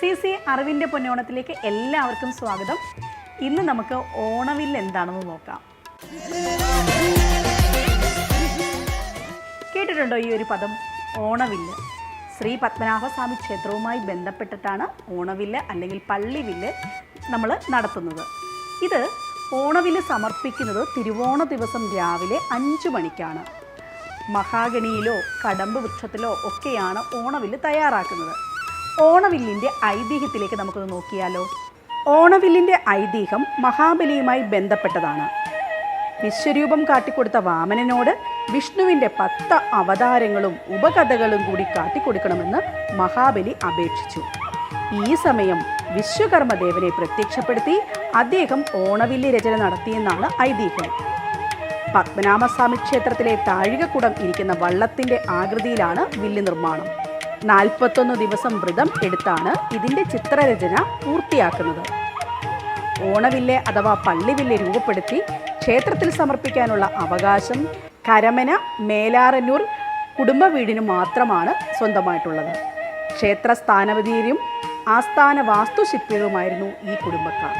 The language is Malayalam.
സി സി അറിവിന്റെ പൊന്നോണത്തിലേക്ക് എല്ലാവർക്കും സ്വാഗതം. ഇന്ന് നമുക്ക് ഓണവിൽ എന്താണെന്ന് നോക്കാം. കേട്ടിട്ടുണ്ടോ ഈ ഒരു പദം? ഓണവില്ല്. ശ്രീ പത്മനാഭസ്വാമി ക്ഷേത്രവുമായി ബന്ധപ്പെട്ടിട്ടാണ് ഓണവില്ല് അല്ലെങ്കിൽ പള്ളിവില്ല് നമ്മൾ നടത്തുന്നത്. ഇത് ഓണവില്ല് സമർപ്പിക്കുന്നത് തിരുവോണ ദിവസം രാവിലെ അഞ്ച് മണിക്കാണ്. മഹാഗണിയിലോ കടമ്പ് വൃക്ഷത്തിലോ ഒക്കെയാണ് ഓണവില്ല് തയ്യാറാക്കുന്നത്. ഓണവില്ലിന്റെ ഐതിഹ്യത്തിലേക്ക് നമുക്കൊന്ന് നോക്കിയാലോ. ഓണവില്ലിന്റെ ഐതിഹ്യം മഹാബലിയുമായി ബന്ധപ്പെട്ടതാണ്. വിശ്വരൂപം കാട്ടിക്കൊടുത്ത വാമനനോട് വിഷ്ണുവിന്റെ പത്ത് അവതാരങ്ങളും ഉപകഥകളും കൂടി കാട്ടിക്കൊടുക്കണമെന്ന് മഹാബലി അപേക്ഷിച്ചു. ഈ സമയം വിശ്വകർമ്മദേവനെ പ്രത്യക്ഷപ്പെടുത്തി അദ്ദേഹം ഓണവില്ലി രചന നടത്തിയെന്നാണ് ഐതിഹ്യം. പത്മനാഭസ്വാമി ക്ഷേത്രത്തിലെ താഴികക്കുടം ഇരിക്കുന്ന വള്ളത്തിന്റെ ആകൃതിയിലാണ് വില്ല് നിർമ്മാണം. നാൽപ്പത്തൊന്ന് ദിവസം വ്രതം എടുത്താണ് ഇതിന്റെ ചിത്രരചന പൂർത്തിയാക്കുന്നത്. ഓണവില്ല് അഥവാ പള്ളിവില്ല് രൂപപ്പെടുത്തി ക്ഷേത്രത്തിൽ സമർപ്പിക്കാനുള്ള അവകാശം കരമന മേലാറന്നൂർ കുടുംബ വീടിനു മാത്രമാണ് സ്വന്തമായിട്ടുള്ളത്. ക്ഷേത്ര സ്ഥാനപതിയും ആസ്ഥാന വാസ്തുശില്പികളുമായിരുന്നു ഈ കുടുംബക്കാർ.